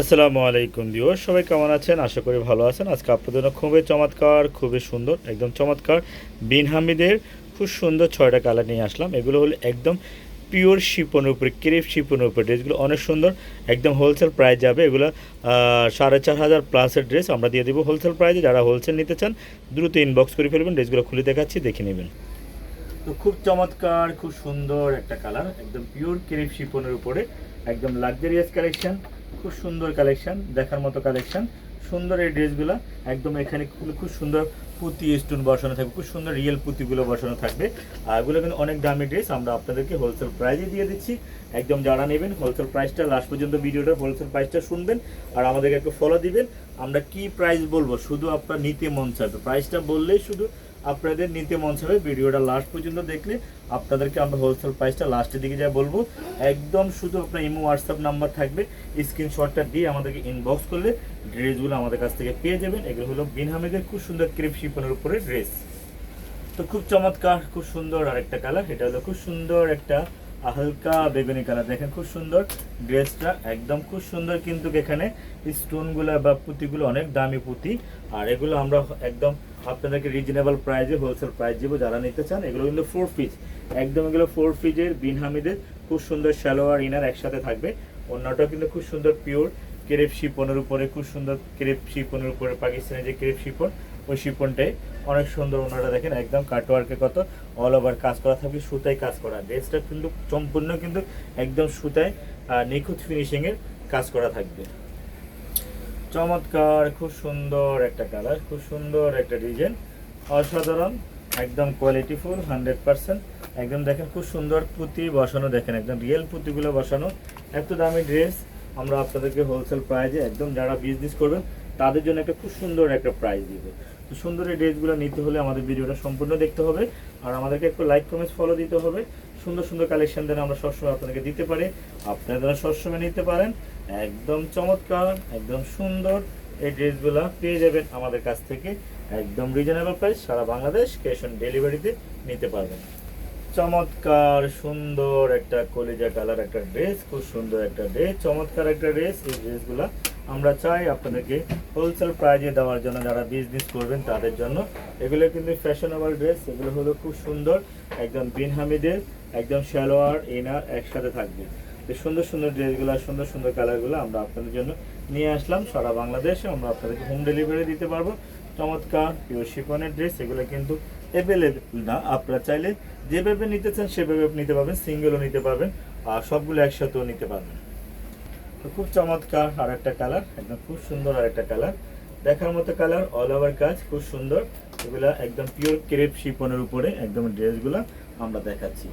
আসসালামু আলাইকুম দিও সবাই কেমন আছেন? আশা করি ভালো আছেন। আজকে আপনাদের জন্য খুবই চমৎকার, খুবই সুন্দর, একদম চমৎকার বিন হামিদের খুব সুন্দর ছয়টা কালার নিয়ে আসলাম। এগুলো হলো একদম পিওর শিপনের উপরে ক্রেপ শিপনের উপরে ড্রেসগুলো অনেক সুন্দর, একদম হোলসেল প্রাইস যাবে। এগুলো সাড়ে চার হাজার প্লাসের ড্রেস আমরা দিয়ে দেবো হোলসেল প্রাইসে যারা হোলসেল নিতে চান, দ্রুত ইনবক্স করে ফেলবেন। ড্রেসগুলো খুলে দেখাচ্ছি, দেখে নেবেন। তো খুব চমৎকার, খুব সুন্দর একটা কালার। একদম পিওর ক্রেপ শিপনের উপরে, একদম লাক্সারিয়াস কালেকশন খুব সুন্দর কালেকশন দেখার মতো কালেকশন সুন্দর এই ড্রেসগুলো, একদম এখানে খুব সুন্দর পুঁতি স্টোন বসানো থাকবে, খুব সুন্দর রিয়েল পুঁতিগুলো বসানো থাকবে। আর এগুলো কিন্তু অনেক দামি ড্রেস আমরা আপনাদেরকে হোলসেল প্রাইজে দিয়ে দিচ্ছি। একদম যারা নেবেন হোলসেল প্রাইসটা লাস্ট পর্যন্ত ভিডিওটা হোলসেল প্রাইসটা শুনবেন আর আমাদেরকে একটু ফলো দিবেন। আমরা কি প্রাইস বলব? শুধু আপনার নিতে মন চাইবে প্রাইসটা বললেই শুধু আপনাদের নিতে মঞ্চ হবে ভিডিওটা লাস্ট পর্যন্ত দেখলে আপনাদেরকে আমরা হোলসেল প্রাইসটা লাস্টের দিকে যা বলব, একদম শুধু আপনার ইমো হোয়াটসঅ্যাপ নাম্বার থাকবে স্ক্রিনশটটা দিয়ে আমাদেরকে ইনবক্স করলে ড্রেসগুলো আমাদের কাছ থেকে পেয়ে যাবেন। এগুলো হলো বিনহামেদের খুব সুন্দর ক্রিপ শিপনের উপরে ড্রেস তো খুব চমৎকার, খুব সুন্দর আরেকটা কালার এটা হলো খুব সুন্দর একটা হালকা বেগুনি কালার দেখেন খুব সুন্দর। ড্রেসটা একদম খুব সুন্দর কিন্তু এখানে স্টোনগুলো বা পুঁতিগুলো অনেক দামি পুঁতি। আর এগুলো আমরা একদম আপনাদেরকে রিজনেবল প্রাইসে হোলসেল প্রাইস দেবো। যারা নিতে চান, এগুলো কিন্তু ফোর পিস একদম এগুলো ফোর পিসের বিন হামিদের খুব সুন্দর সালোয়ার ইনার একসাথে থাকবে। অন্যটাও কিন্তু খুব সুন্দর পিওর ক্রেপ শিপনের উপরে, খুব সুন্দর ক্রেপ শিপনের উপরে পাকিস্তানের যে ক্রেপ শিপন ওই শিপনটাই অনেক সুন্দর ওনারা দেখেন, একদম কাটওয়ার্কে কত অল ওভার কাজ করা থাকবে, সুতায় কাজ করা। ড্রেসটা কিন্তু সম্পূর্ণ কিন্তু একদম সুতায় নিখুঁত ফিনিশিংয়ের কাজ করা থাকবে। চমৎকার, খুব সুন্দর একটা কালার খুব সুন্দর একটা ডিজাইন অসাধারণ, একদম কোয়ালিটিফুল হান্ড্রেড পার্সেন্ট একদম দেখেন, খুব সুন্দর পুঁতি বসানো, দেখেন, একদম রিয়েল পুঁতিগুলো বসানো। এত দামি ড্রেস আমরা আপনাদেরকে হোলসেল প্রাইজে একদম যারা বিজনেস করবেন, তাদের জন্য একটা খুব সুন্দর একটা প্রাইস দিব। তো সুন্দর এই ড্রেসগুলো নিতে হলে আমাদের ভিডিওটা সম্পূর্ণ দেখতে হবে। আর আমাদেরকে একটু লাইক কমেন্টস ফলো দিতে হবে। সুন্দর সুন্দর কালেকশন যেন আমরা সবসময় আপনাদেরকে দিতে পারি। আপনারা সবসময় নিতে পারেন, একদম চমৎকার, একদম সুন্দর এই ড্রেসগুলো পেয়ে যাবেন আমাদের কাছ থেকে। একদম রিজনেবল প্রাইস সারা বাংলাদেশ ক্যাশ অন ডেলিভারিতে নিতে পারবেন। চমৎকার, সুন্দর একটা কলিজা কালার, একটা ড্রেস, খুব সুন্দর একটা ড্রেস, চমৎকার একটা ড্রেস। এই ড্রেসগুলো আমরা চাই আপনাদেরকে হোলসেল প্রাইজে দেওয়ার জন্য, যারা বিজনেস করবেন তাদের জন্য। এগুলো কিন্তু ফ্যাশনেবল ড্রেস এগুলো হলো খুব সুন্দর, একদম বিন হামিদের একদম সালোয়ার ইনার একসাথে থাকবে। তো সুন্দর সুন্দর ড্রেসগুলো, সুন্দর সুন্দর কালারগুলো আমরা আপনাদের জন্য নিয়ে আসলাম। সারা বাংলাদেশে আমরা আপনাদেরকে হোম ডেলিভারি দিতে পারব। চমৎকার পিওর শিফনের ড্রেস এগুলো কিন্তু অ্যাভেলেবেল না। আপনারা চাইলে যেভাবে নিতে চান, সেভাবে নিতে পারবেন সিঙ্গেলও নিতে পারবেন, আর সবগুলো একসাথেও নিতে পারবেন। খুব চমৎকার আর একটা কালার একদম খুব সুন্দর আর একটা কালার দেখার মতো কালার অল ওভার কাজ, খুব সুন্দর। এগুলা একদম পিওর ক্রেপ শিপনের উপরে একদম ড্রেসগুলো আমরা দেখাচ্ছি।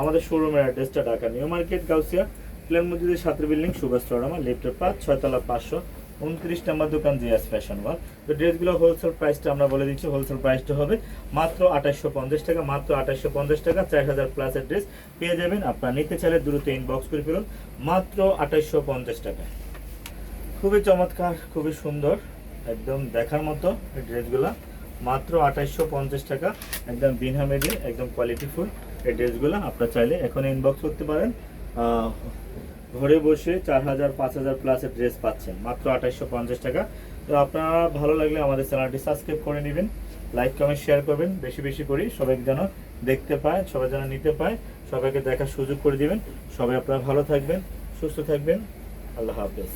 আমাদের শোরুমের অ্যাড্রেসটা ঢাকা নিউ মার্কেট, গাউসিয়া। প্লেন মসজিদের সাথে বিল্ডিং সুভাষ চড়ামা লেফটের পাঁচ, ছয়তলা পাঁচশো। উনত্রিশ নম্বর দোকান জিয়াস ফ্যাশন ওয়াল তো ড্রেসগুলো হোলসেল প্রাইসটা আমরা বলে দিচ্ছি হোলসেল প্রাইসটা হবে মাত্র আঠাশশো পঞ্চাশ টাকা, মাত্র আঠাশশো পঞ্চাশ টাকা, চার হাজার প্লাসের ড্রেস পেয়ে যাবেন। আপনারা নিতে চাইলে দ্রুত ইনবক্স করে ফেলুন, মাত্র আঠাশশো পঞ্চাশ টাকা। খুবই চমৎকার, খুবই সুন্দর, একদম দেখার মতো এই ড্রেসগুলো মাত্র আঠাশশো পঞ্চাশ টাকা, একদম বিনহামেডি একদম কোয়ালিটিফুল এই ড্রেসগুলো আপনারা চাইলে এখন ইনবক্স করতে পারেন। ঘরে বসে চার হাজার, পাঁচ হাজার প্লাসের ড্রেস পাচ্ছেন। মাত্র আঠাইশো পঞ্চাশ টাকা। তো আপনারা ভালো লাগলে আমাদের চ্যানেলটি সাবস্ক্রাইব করে নেবেন। লাইক কমেন্ট শেয়ার করবেন। বেশি বেশি করি সবাইকে যেন দেখতে পায়, সবাই যেন নিতে পায়, সবাইকে দেখার সুযোগ করে দিবেন। সবাই আপনারা ভালো থাকবেন, সুস্থ থাকবেন। আল্লাহ হাফেজ।